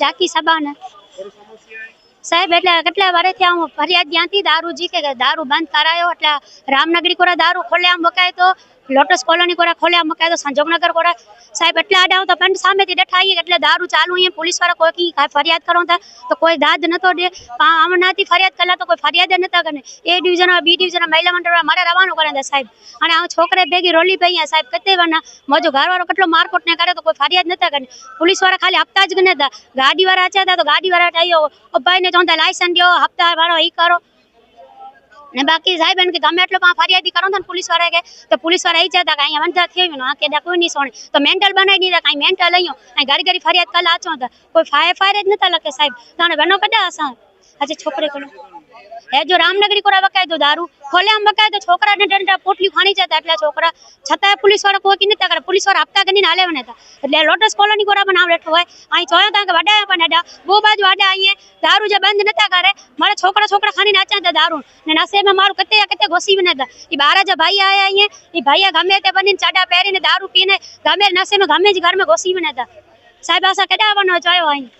જાકી સબાને. સાહેબ, એટલે કેટલા વર્ષથી હું ફરિયાદ ત્યાંથી દારૂજી કે દારૂ બંધ કરાયો? એટલે રામનગરી કોરા દારૂ ખોલે આમ વકાય તો? લોટસ કોલોની કોરા ખોલે અમે કહે તો સંજોગનગર કોરા. સાહેબ, એટલે આડા તો પણ સામેથી બેઠા આવીએ એટલે દારૂ ચાલુ અહીંયા પોલીસવાળા કોઈ કી કાંઈ ફરિયાદ કરો તા તો કોઈ દાદ નતો દે. નાથી ફરિયાદ કરેલા તો કોઈ ફરિયાદ નતા કરે એ ડિવિઝન બી ડિવિઝન મહિલા મંડળ મારે રવાનું કરે હતા સાહેબ. અને આ છોકરે ભેગી રોલી પઈ સાહેબ કતે વાના મજો ઘરવાળો કેટલો મારકોટ ને કરે તો કોઈ ફરિયાદ નતા કરે પોલીસવાળા ખાલી હપ્તા જ નતા. ગાડી વાળા આચ્યા હતા તો ગાડી વાળા થયો ભાઈ ને ચોંતા લાયસન્સ દો હપ્તા વાળો એ કરો. ને બાકી સાહેબ, એમ કે ગમે એટલો પણ ફરિયાદી કરો ને પોલીસવાળા કે તો પોલીસવાળા ઈ જતા કે અહીંયા વંધા થઈ ગયું કે કોઈ નહીં સોણે. તો મેન્ટલ બનાવી દીધા કાંઈ મેન્ટલ અહીંયા, અહીં ગાડી ગાડી ફરિયાદ કલા આચો હતા. કોઈ ફાયર ફાયર જ નતા લખે સાહેબ. તાણે બનો કડા હસા આજે છોકરે હે, જો રામનગરી કોરા વકાય તો દારૂ ખોલે આમ વકાય તો છોકરા ને ડંડા પોટલી ખાણી જતા એટલે છોકરા. છતાં પોલીસવાળા કોઈ નતા કરે પોલીસવાળા હપ્તા કરીને હાલે ને હતા. એટલે લોટસ કોલોની કોરા પણ આવ બેઠો હોય. અહીં જોયા તા કે વડાયા પણ હેડા. બહુ બાજુ વાડા અહીંયા. દારૂ જે બંધ નતા કરે મારા છોકરા છોકરા ખાણી નાચા હતા દારૂ ને નશેમાં મારું કતે કતે ઘોસી બને હતા. એ બારા જે ભાઈ આયા અહીંયા. એ ભાઈયા ગમે તે બનીને ચાડા પહેરીને દારૂ પીને ગમે નશેમાં ગમે જ ઘરમાં ઘોસી બને હતા. સાહેબ આશા કદાવાનો જોયો અહીં.